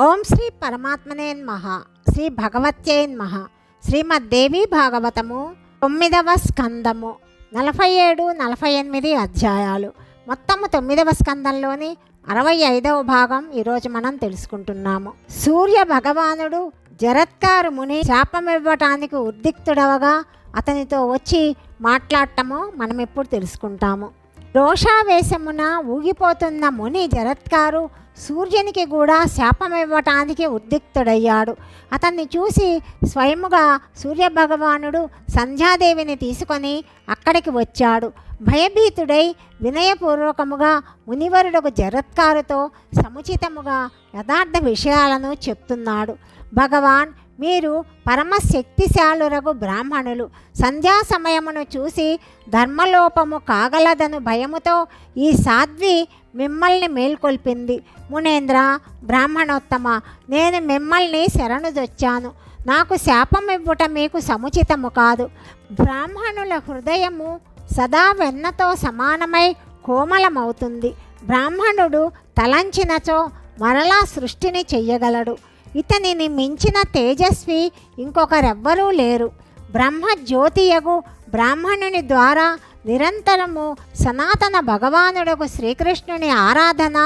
ఓం శ్రీ పరమాత్మనే మహ శ్రీ భగవత్యే మహ శ్రీమద్దేవి భాగవతము తొమ్మిదవ స్కందము నలభై ఏడు నలభై ఎనిమిది అధ్యాయాలు. మొత్తము తొమ్మిదవ స్కందంలోని అరవై ఐదవ భాగం ఈరోజు మనం తెలుసుకుంటున్నాము. సూర్య భగవానుడు జరత్కారు ముని శాపమివ్వటానికి ఉద్రిక్తుడవగా అతనితో వచ్చి మాట్లాడటము మనం ఇప్పుడు తెలుసుకుంటాము. రోషావేశమున ఊగిపోతున్న ముని జరత్కారు సూర్యునికి కూడా శాపమివ్వటానికి ఉద్రిక్తుడయ్యాడు అతన్ని చూసి స్వయముగా సూర్యభగవానుడు సంధ్యాదేవిని తీసుకొని అక్కడికి వచ్చాడు. భయభీతుడై వినయపూర్వకముగా మునివరుడకు జరత్కారుతో సముచితముగా యథార్థ విషయాలను చెప్తున్నాడు. భగవాన్ మీరు పరమశక్తిశాలురగు బ్రాహ్మణులు. సంధ్యా సమయమును చూసి ధర్మలోపము కాగలదను భయముతో ఈ సాధ్వి మిమ్మల్ని మేల్కొల్పింది. మునేంద్ర బ్రాహ్మణోత్తమ నేను మిమ్మల్ని శరణుదొచ్చాను. నాకు శాపం ఇవ్వుట మీకు సముచితము కాదు. బ్రాహ్మణుల హృదయము సదా వెన్నతో సమానమై కోమలమవుతుంది. బ్రాహ్మణుడు తలంచినచో మరలా సృష్టిని చెయ్యగలడు. ఇతనిని మించిన తేజస్వి ఇంకొకరెవ్వరూ లేరు. బ్రహ్మ జ్యోతియగు బ్రాహ్మణుని ద్వారా నిరంతరము సనాతన భగవానుడకు శ్రీకృష్ణుని ఆరాధన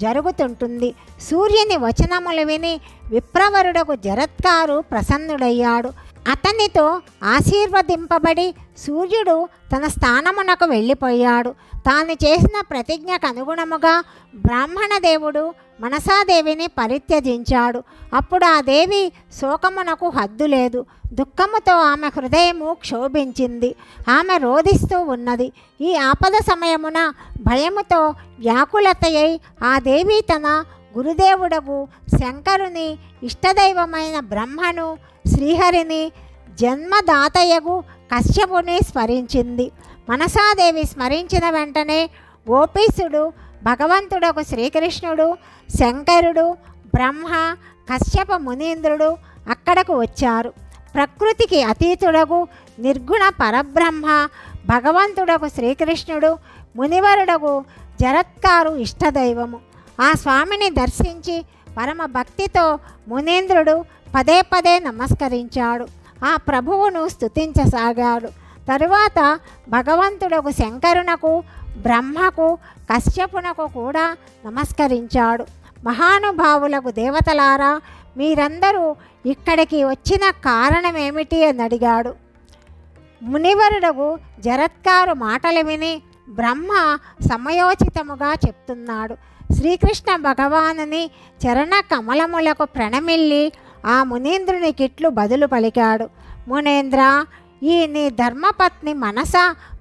జరుగుతుంటుంది. సూర్యుని వచనములు విని విప్రవరుడకు జరత్కారు ప్రసన్నుడయ్యాడు. అతనితో ఆశీర్వదింపబడి సూర్యుడు తన స్థానమునకు వెళ్ళిపోయాడు. తాను చేసిన ప్రతిజ్ఞకు అనుగుణముగా బ్రాహ్మణ దేవుడు మనసాదేవిని పరిత్యజించాడు. అప్పుడు ఆ దేవి శోకమునకు హద్దు లేదు. దుఃఖముతో ఆమె హృదయము క్షోభించింది. ఆమె రోధిస్తూ ఉన్నది. ఈ ఆపద సమయమున భయముతో వ్యాకులతయ్యై ఆ దేవి తన గురుదేవుడకు శంకరుని ఇష్టదైవమైన బ్రహ్మను శ్రీహరిని జన్మదాతయగు కశ్యపుని స్మరించింది. మనసాదేవి స్మరించిన వెంటనే గోపీసుడు భగవంతుడకు శ్రీకృష్ణుడు శంకరుడు బ్రహ్మ కశ్యప మునీంద్రుడు అక్కడకు వచ్చారు. ప్రకృతికి అతీతుడగు నిర్గుణ పరబ్రహ్మ భగవంతుడకు శ్రీకృష్ణుడు మునివరుడకు జరత్కారు ఇష్టదైవము. ఆ స్వామిని దర్శించి పరమ భక్తితో మునీంద్రుడు పదే పదే నమస్కరించాడు. ఆ ప్రభువును స్తుతించసాగాడు. తరువాత భగవంతుడకు శంకరునకు బ్రహ్మకు కశ్యపునకు కూడా నమస్కరించాడు. మహానుభావులకు దేవతలారా మీరందరూ ఇక్కడికి వచ్చిన కారణమేమిటి అని అడిగాడు. మునివరుడు జరత్కారు మాటలు విని బ్రహ్మ సమయోచితముగా చెప్తున్నాడు. శ్రీకృష్ణ భగవానుని చరణ కమలములకు ప్రణమిల్లి ఆ మునీంద్రునికిట్లు బదులు పలికాడు. మునేంద్ర ఈ నీ ధర్మపత్ని మనస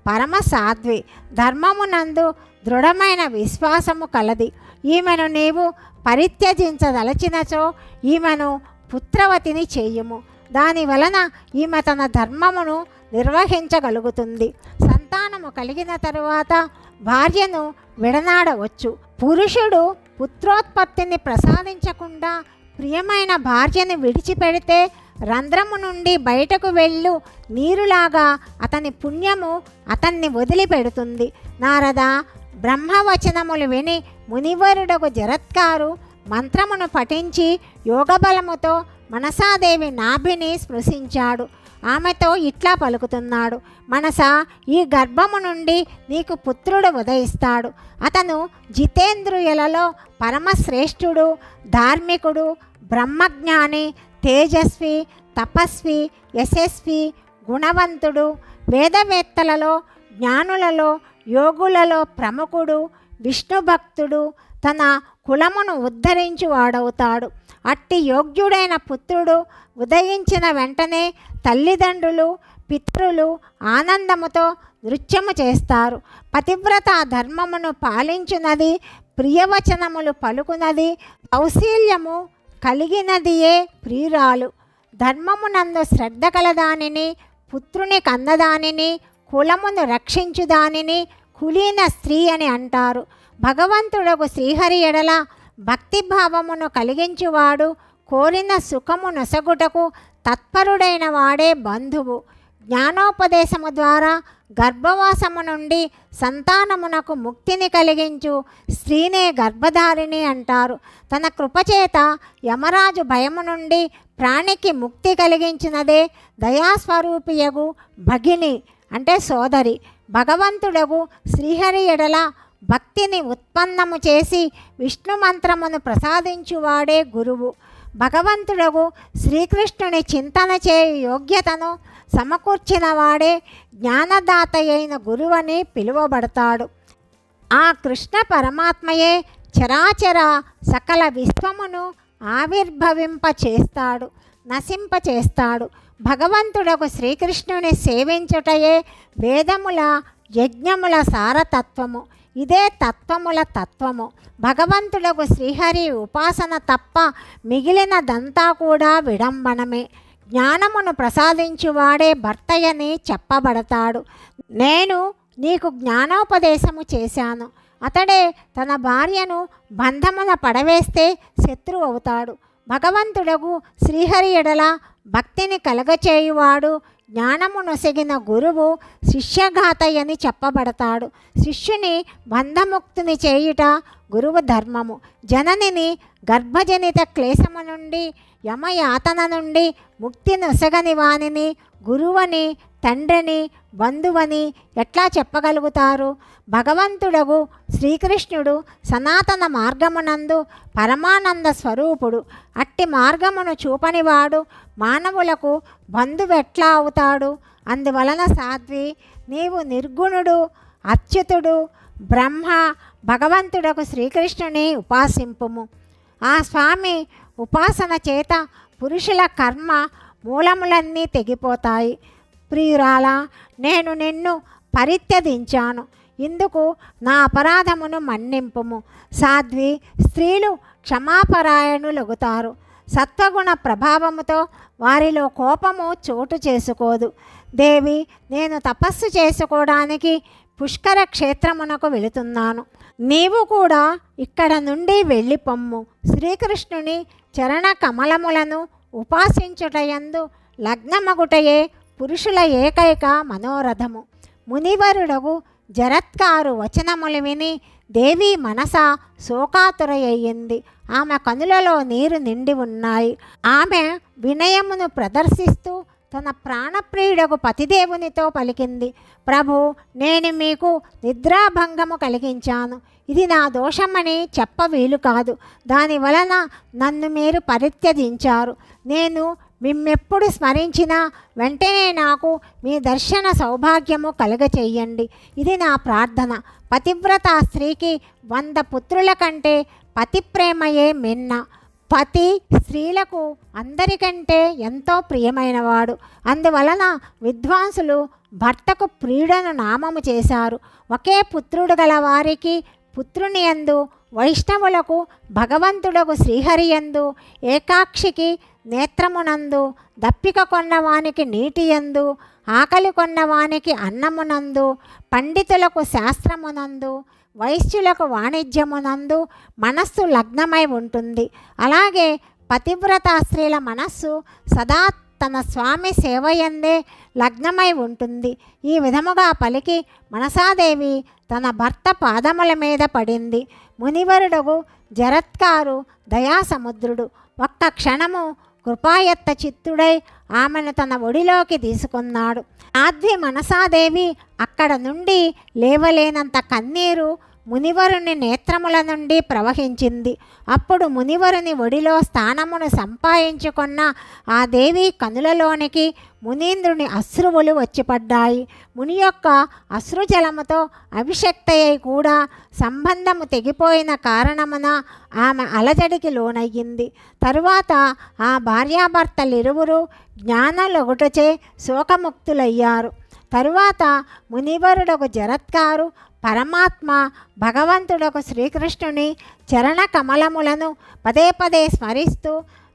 పరమ సాధ్వి ధర్మమునందు దృఢమైన విశ్వాసము కలది. ఈమెను నీవు పరిత్యజించదలచినచో ఈమెను పుత్రవతిని చేయుము. దాని వలన ఈమె తన ధర్మమును నిర్వహించగలుగుతుంది. సంతానము కలిగిన తరువాత భార్యను విడనాడవచ్చు. పురుషుడు పుత్రోత్పత్తిని ప్రసాదించకుండా ప్రియమైన భార్యను విడిచిపెడితే రంధ్రము నుండి బయటకు వెళ్ళు. నీరులాగా అతని పుణ్యము అతన్ని వదిలిపెడుతుంది. నారద బ్రహ్మవచనములు విని మునివరుడకు జరత్కారు మంత్రమును పఠించి యోగబలముతో మనసాదేవి నాభిని స్పృశించాడు. ఆమెతో ఇట్లా పలుకుతున్నాడు. మనస ఈ గర్భము నుండి నీకు పుత్రుడు ఉదయిస్తాడు. అతను జితేంద్రియులలో పరమశ్రేష్ఠుడు ధార్మికుడు బ్రహ్మజ్ఞాని తేజస్వి తపస్వి యశస్వి గుణవంతుడు వేదవేత్తలలో జ్ఞానులలో యోగులలో ప్రముఖుడు విష్ణుభక్తుడు తన కులమును ఉద్ధరించి వాడవుతాడు. అట్టి యోగ్యుడైన పుత్రుడు ఉదయించిన వెంటనే తల్లిదండ్రులు పితరులు ఆనందముతో నృత్యము చేస్తారు. పతివ్రత ధర్మమును పాలించునది ప్రియవచనములు పలుకునది కౌశీల్యము కలిగినదియే ప్రియురాలు. ధర్మమునందు శ్రద్ధ కలదానిని పుత్రుని కందదానిని కులమును రక్షించుదానిని కులీన స్త్రీ అని అంటారు. భగవంతుడకు శ్రీహరి ఎడల భక్తిభావమును కలిగించువాడు కోరిన సుఖము నొసగుటకు తత్పరుడైన వాడే బంధువు. జ్ఞానోపదేశము ద్వారా గర్భవాసము నుండి సంతానమునకు ముక్తిని కలిగించు. స్త్రీనే గర్భధారిణి అంటారు. తన కృపచేత యమరాజు భయము నుండి ప్రాణికి ముక్తి కలిగించినదే దయాస్వరూపియగు భగిని అంటే సోదరి. భగవంతుడగు శ్రీహరి ఎడల భక్తిని ఉత్పన్నము చేసి విష్ణు మంత్రమును ప్రసాదించువాడే గురువు. భగవంతుడగు శ్రీకృష్ణుని చింతన చేయు యోగ్యతను సమకూర్చిన వాడే జ్ఞానదాత అయిన గురువని పిలువబడతాడు. ఆ కృష్ణ పరమాత్మయే చరాచర సకల విశ్వమును ఆవిర్భవింప చేస్తాడు నశింప చేస్తాడు. భగవంతుడకు శ్రీకృష్ణుని సేవించుటయే వేదముల యజ్ఞముల సారతత్వము. ఇదే తత్వముల తత్వము. భగవంతుడకు శ్రీహరి ఉపాసన తప్ప మిగిలినదంతా కూడా విడంబనమే. జ్ఞానమును ప్రసాదించువాడే భర్తయని చెప్పబడతాడు. నేను నీకు జ్ఞానోపదేశము చేశాను. అతడే తన భార్యను బంధమున పడవేస్తే శత్రువు అవుతాడు. భగవంతుడగు శ్రీహరి ఎడల భక్తిని కలగచేయువాడు జ్ఞానము నొసగిన గురువు శిష్యఘాతయని చెప్పబడతాడు. శిష్యుని బంధముక్తిని చేయుట గురువు ధర్మము. జననిని గర్భజనిత క్లేశము నుండి యమయాతన నుండి ముక్తి నొసగని వానిని గురువని తండ్రిని బంధువని ఎట్లా చెప్పగలుగుతారు? భగవంతుడగు శ్రీకృష్ణుడు సనాతన మార్గమునందు పరమానంద స్వరూపుడు. అట్టి మార్గమును చూపనివాడు మానవులకు బంధువెట్లా అవుతాడు? అందువలన సాధ్వి నీవు నిర్గుణుడు అచ్యుతుడు బ్రహ్మ భగవంతుడకు శ్రీకృష్ణుని ఉపాసింపుము. ఆ స్వామి ఉపాసన చేత పురుషుల కర్మ మూలములన్నీ తెగిపోతాయి. ప్రియురాలా నేను నిన్ను పరిత్యదించాను ఇందుకు నా అపరాధమును మన్నింపుము. సాధ్వి స్త్రీలు క్షమాపరాయణులగుతారు. సత్వగుణ ప్రభావముతో వారిలో కోపము చోటు చేసుకోదు. దేవి నేను తపస్సు చేసుకోవడానికి పుష్కర క్షేత్రమునకు వెళుతున్నాను. నీవు కూడా ఇక్కడ నుండి వెళ్ళిపొమ్ము శ్రీకృష్ణుని చరణ కమలములను ఉపాసించుటయందు లగ్నమగుటయే పురుషుల ఏకైక మనోరథము. మునివరుడగు జరత్కారు వచనములు విని దేవి మనస శోకాతురయ్యింది ఆమె కనులలో నీరు నిండి ఉన్నాయి. ఆమె వినయమును ప్రదర్శిస్తూ తన ప్రాణప్రియుడకు పతిదేవునితో పలికింది ప్రభు నేను మీకు నిద్రాభంగము కలిగించాను. ఇది నా దోషమని చెప్ప వీలు కాదు. దాని వలన నన్ను మీరు పరిత్యజించారు. నేను మిమ్మెప్పుడు స్మరించినా వెంటనే నాకు మీ దర్శన సౌభాగ్యము కలుగచేయండి. ఇది నా ప్రార్థన. పతివ్రత స్త్రీకి వంద పుత్రుల కంటే పతి ప్రేమయే మిన్న. పతి స్త్రీలకు అందరికంటే ఎంతో ప్రియమైనవాడు. అందువలన విద్వాంసులు భర్తకు ప్రియుడను నామము చేశారు. ఒకే పుత్రుడు గల వారికి పుత్రుని యందు వైష్ణవులకు భగవంతుడకు శ్రీహరి ఎందు ఏకాక్షికి నేత్రమునందు దప్పిక కొన్నవానికి నీటియందు ఆకలి కొన్నవానికి అన్నమునందు పండితులకు శాస్త్రమునందు వైశ్యులకు వాణిజ్యమునందు మనస్సు లగ్నమై ఉంటుంది. అలాగే పతివ్రత స్త్రీల మనస్సు సదా తన స్వామి సేవయందే లగ్నమై ఉంటుంది. ఈ విధముగా పలికి మనసాదేవి తన భర్త పాదముల మీద పడింది. మునివరుడుగు జరత్కారు దయాసముద్రుడు. ఒక్క క్షణము కృపాయత్త చిత్తుడై ఆమెను తన ఒడిలోకి తీసుకున్నాడు. ఆద్వి మనసాదేవి అక్కడ నుండి లేవలేనంత కన్నీరు మునివరుని నేత్రముల నుండి ప్రవహించింది. అప్పుడు మునివరుని ఒడిలో స్థానమును సంపాదించుకున్న ఆ దేవి కనులలోనికి మునీంద్రుని అశ్రువులు వచ్చిపడ్డాయి. ముని యొక్క అశ్రుజలముతో అభిషక్తయ్యి కూడా సంబంధము తెగిపోయిన కారణమున ఆమె అలజడికి లోనయ్యింది. తరువాత ఆ భార్యాభర్తలిరువురు జ్ఞానలొగుటచే శోకముక్తులయ్యారు. తరువాత మునివరుడకు జరత్కారు పరమాత్మ భగవంతుడకు శ్రీకృష్ణుని చరణ కమలములను పదే పదే స్మరిస్తూ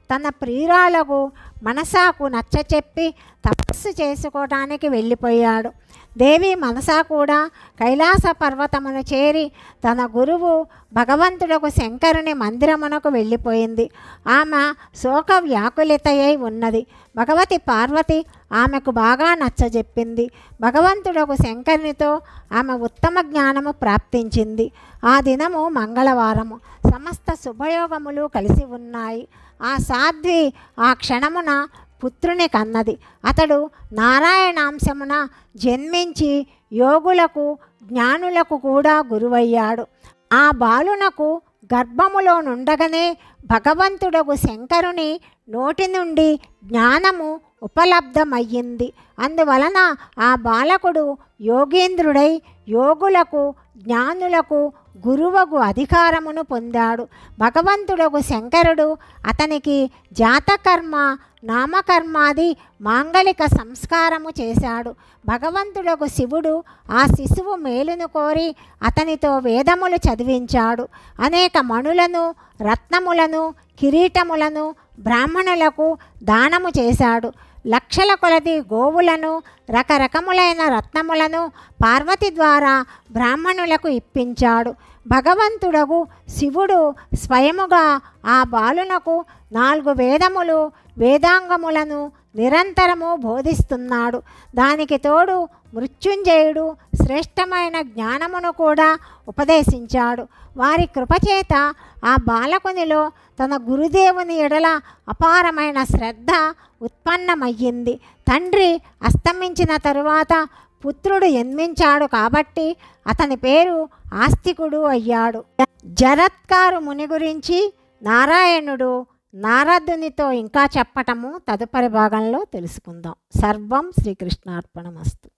తన ప్రియురాలకు మనసాకు నచ్చచెప్పి తపస్సు చేసుకోవడానికి వెళ్ళిపోయాడు. దేవి మనసా కూడా కైలాస పర్వతమును చేరి తన గురువు భగవంతుడకు శంకరుని మందిరమునకు వెళ్ళిపోయింది. ఆమె శోక వ్యాకులితయై ఉన్నది. భగవతి పార్వతి ఆమెకు బాగా నచ్చజెప్పింది భగవంతుడకు శంకరునితో ఆమె ఉత్తమ జ్ఞానము ప్రాప్తించింది. ఆ దినము మంగళవారము. సమస్త శుభయోగములు కలిసి ఉన్నాయి. ఆ సాధ్వి ఆ క్షణమున పుత్రుని కన్నది. అతడు నారాయణాంశమున జన్మించి యోగులకు జ్ఞానులకు కూడా గురువయ్యాడు. ఆ బాలునకు గర్భములో నుండగనే భగవంతుడగు శంకరుని నోటి నుండి జ్ఞానము ఉపలబ్ధమయ్యింది. అందువలన ఆ బాలకుడు యోగేంద్రుడై యోగులకు జ్ఞానులకు గురువగు అధికారమును పొందాడు. భగవంతుడగు శంకరుడు అతనికి జాతకర్మ నామకర్మాది మాంగళిక సంస్కారము చేశాడు. భగవంతుడకు శివుడు ఆ శిశువు మేలును కోరి అతనితో వేదములు చదివించాడు. అనేక మణులను రత్నములను కిరీటములను బ్రాహ్మణులకు దానము చేశాడు. లక్షల కొలది గోవులను రకరకములైన రత్నములను పార్వతి ద్వారా బ్రాహ్మణులకు ఇప్పించాడు. భగవంతుడగు శివుడు స్వయముగా ఆ బాలునకు నాలుగు వేదములు వేదాంగములను నిరంతరము బోధిస్తున్నాడు. దానికి తోడు మృత్యుంజయుడు శ్రేష్టమైన జ్ఞానమును కూడా ఉపదేశించాడు. వారి కృపచేత ఆ బాలకునిలో తన గురుదేవుని ఎడల అపారమైన శ్రద్ధ ఉత్పన్నమయ్యింది. తండ్రి అస్తమించిన తరువాత పుత్రుడు జన్మించాడు కాబట్టి అతని పేరు ఆస్తికుడు అయ్యాడు. జరత్కారు ముని గురించి నారాయణుడు నారదునితో ఇంకా చెప్పటము తదుపరి భాగంలో తెలుసుకుందాం. సర్వం శ్రీకృష్ణార్పణమస్తు.